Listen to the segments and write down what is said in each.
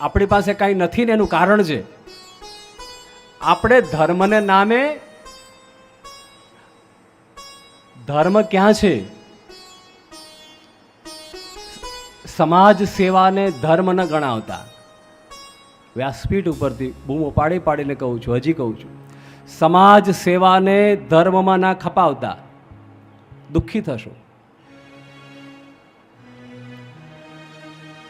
આપણી પાસે કાંઈ નથી ને એનું કારણ છે. આપણે ધર્મને નામે ધર્મ ક્યાં છે? સમાજ સેવાને ધર્મ ન ગણાવતા. વ્યાસપીઠ ઉપરથી બૂમો પાડી પાડીને કહું છું, હજી કહું છું. સમાજ સેવાને ધર્મમાં ના ખપાવતા. દુઃખી થશો.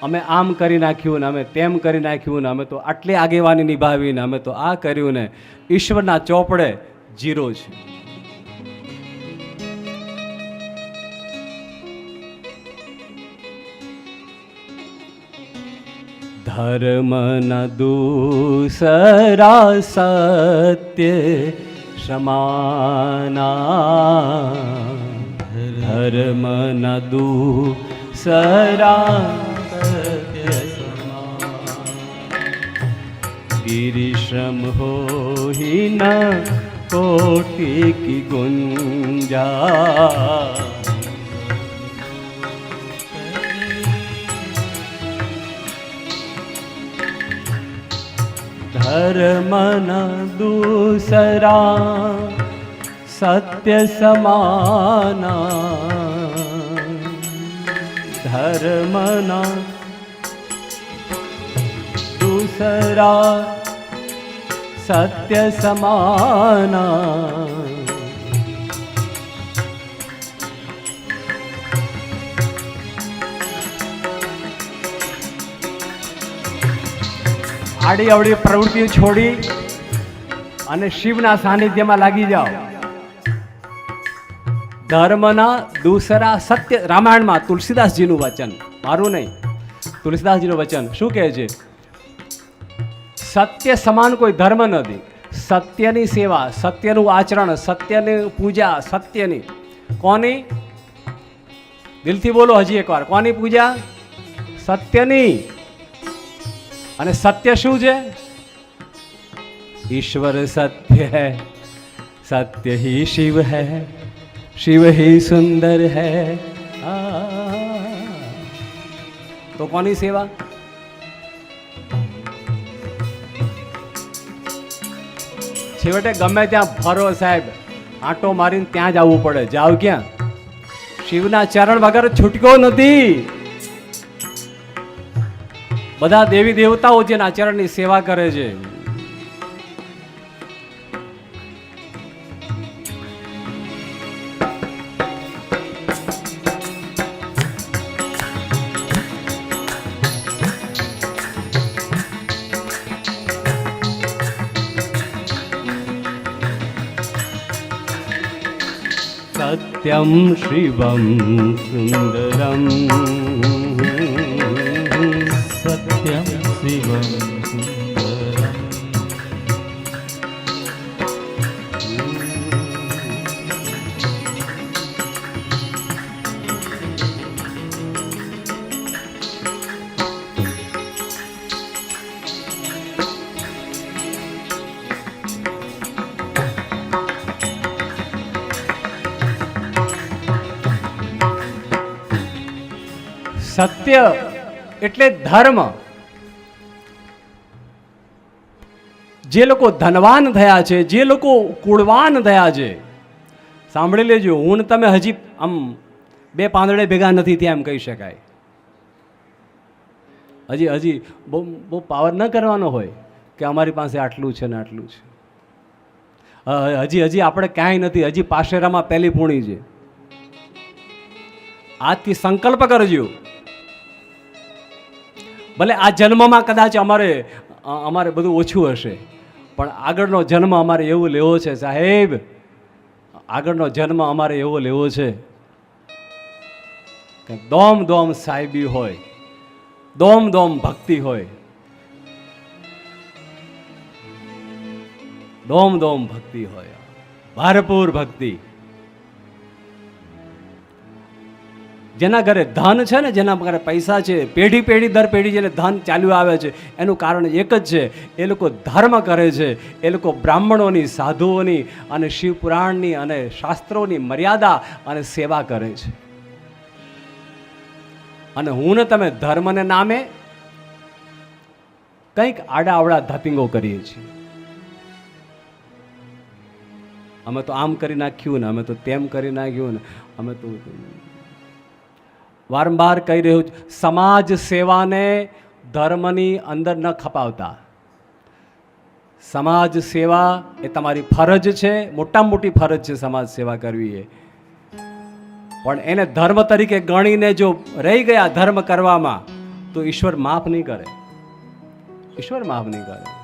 અમે આમ કરી નાખ્યું ને અમે તેમ કરી નાખ્યું ને અમે તો આટલી આગેવાની નિભાવી ને અમે તો આ કર્યું ને ઈશ્વરના ચોપડે જીરો છે. ધર્મ ન દૂસરા સત્ય સમાના. ધર્મ ન દૂસરા गिरिशम हो ही न कोटि की गुंजा धर्म न दूसरा सत्य समाना धर्म न दूसरा સત્ય સમાના આડી અવડી પ્રવૃત્તિ છોડી અને શિવના સાનિધ્યમાં લાગી જાઓ. ધર્મના દૂસરા સત્ય, રામાયણમાં તુલસીદાસજીનું વચન. મારું નહીં. તુલસીદાસજીનું વચન. શું કહે છે? સત્ય સમાન કોઈ ધર્મ નથી સત્યની સેવા, સત્યનું આચરણ, સત્યની પૂજા, સત્યની. કોની? દિલથી બોલો હજી એકવાર. કોની પૂજા? સત્યની. અને સત્ય શું છે? ઈશ્વર સત્ય હૈ. સત્ય હિ શિવ હૈ. શિવ હિ સુંદર હૈ. તો કોની સેવા? છેવટે ગમે ત્યાં ફરો સાહેબ. આંટો મારીને ત્યાં જ આવવું પડે. જાવ ક્યાં? શિવના ચરણ વગર છૂટકો નથી. બધા દેવી દેવતાઓ જેના ચરણની સેવા કરે છે. सत्यं शिवं सुन्दरम् सत्यं शिवम् સત્ય એટલે ધર્મ. જે લોકો ધનવાન થયા છે, જે લોકો કુળવાન થયા છે, સાંભળી લેજો, હું તમે હજી આમ બે પાંદડે ભેગા નથી ત્યાં એમ કહી શકાય. હજી હજી બહુ બહુ પાવર ન કરવાનો હોય કે અમારી પાસે આટલું છે ને આટલું છે. હજી હજી આપણે ક્યાંય નથી, હજી પાશેરામાં પહેલી પૂણી છે. આજથી સંકલ્પ કરજો. ભલે આ જન્મમાં કદાચ અમારે અમારે બધું ઓછું હશે, પણ આગળનો જન્મ અમારે એવો લેવો છે, સાહેબ. આગળનો જન્મ અમારે એવો લેવો છે કે દોમ દોમ સાહેબી હોય, દોમ દોમ ભક્તિ હોય, દોમ દોમ ભક્તિ હોય, ભારપૂર ભક્તિ. જેના ઘરે ધન છે ને, જેના ઘરે પૈસા છે, પેઢી પેઢી દર પેઢી જેને ધન ચાલ્યું આવે છે, એનું કારણ એક જ છે, એ લોકો ધર્મ કરે છે, એ લોકો બ્રાહ્મણોની, સાધુઓની અને શિવપુરાણની અને શાસ્ત્રોની મર્યાદા અને સેવા કરે છે. અને હું ને તમે ધર્મને નામે કંઈક આડા આવડા ધાપિંગો કરીએ છીએ. અમે તો આમ કરી નાખ્યું ને, અમે તો તેમ કરી નાખ્યું ને, અમે તો વારંવાર કહી રહ્યું છું, સમાજ સેવાને ધર્મની અંદર ન ખપાવતા. સમાજ સેવા એ તમારી ફરજ છે મોટામાં મોટી ફરજ છે સમાજ સેવા કરવી એ. પણ એને ધર્મ તરીકે ગણીને જો રહી ગયા ધર્મ કરવામાં, તો ઈશ્વર માફ નહીં કરે. ઈશ્વર માફ નહીં કરે.